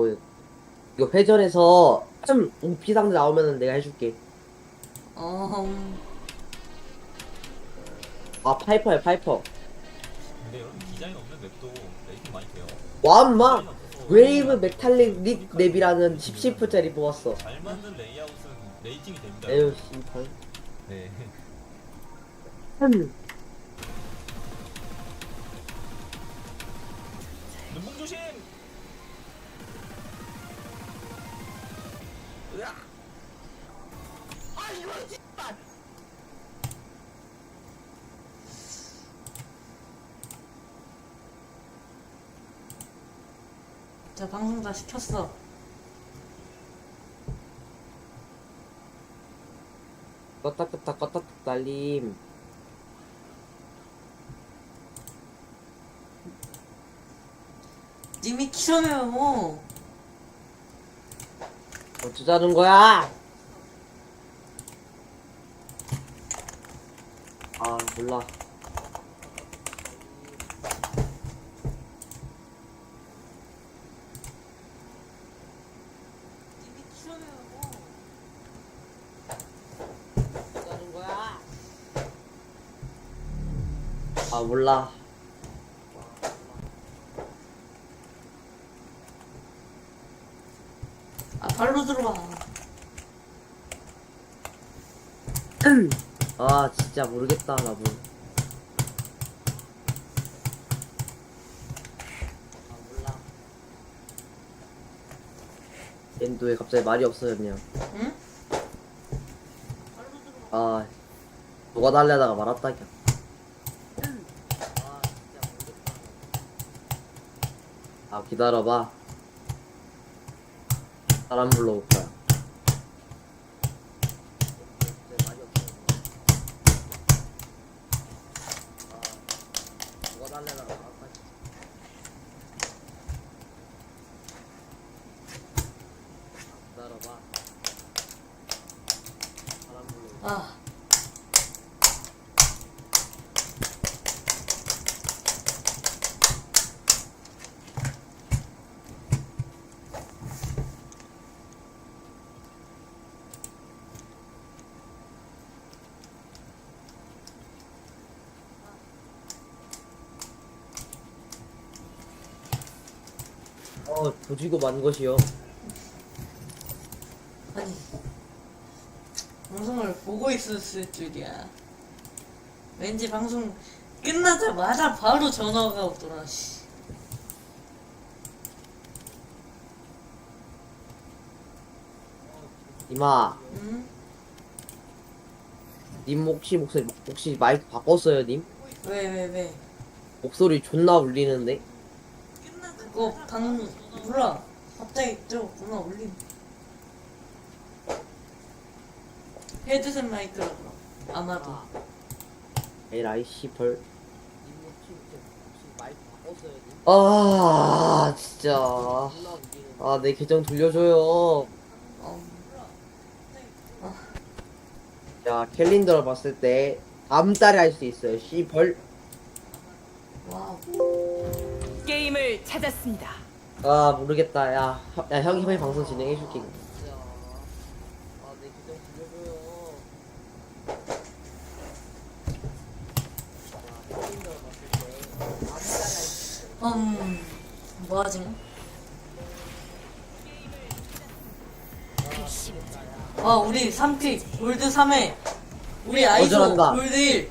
뭐 이거 회전해서 좀 비상대 나오면은 내가 해줄게. 어, 음, 아 파이퍼야 파이퍼. 근데 여러분 디자인 없는 맵도 레이팅 많이 돼요. 와마 웨이브 맥탈릭 립 랩이라는 10시프짜리 뽑았어. 잘 만든 레이아웃은 레이팅이 됩니다. 에휴 씨발. 네. 음. 눈뽕 조심. 으악! 저 방송 다 시켰어. 껐다 껐다 껐다 달림. 님이 뭐. 어쩌자는 거야? 아 몰라. 어쩌자는 거야? 아 몰라. 아, 발로 들어와. 아 진짜 모르겠다 나 뭐. 아 몰라. 얜또왜 갑자기 말이 없어졌냐? 응? 아 뭐가 달래다가 말았다 그냥. 아. 아 기다려봐. 사람 없어졌네. 아, 뭐가 달래다가 말았다. 기다려봐. 사람 불러올 거야. 아. 어, 조지고 만 것이요. 아니. 방송을 보고 있었을 줄이야. 왠지 방송 끝나자마자 바로 전화가 오더라, 씨. 이마, 응? 님 혹시 목소리 혹시 마이크 바꿨어요, 님? 왜, 왜, 왜? 목소리 존나 울리는데? 그거 방, 몰라. 갑자기 저 누나 올림. 헤드셋 마이크라 그럼. 아마도. 에라이 씨벌. 아, 진짜. 아, 내 계정 돌려줘요. 어. 야, 캘린더를 봤을 때 다음 달에 할 수 있어요. 씨벌. 와우. 게임을 찾았습니다. 아, 모르겠다. 야, 형- 야 형이 형이 방송 진행해줄게. 아. 음, 뭐하지? 아, 우리 3픽, 골드 3회. 우리 아이소, 거절한다. 골드 1.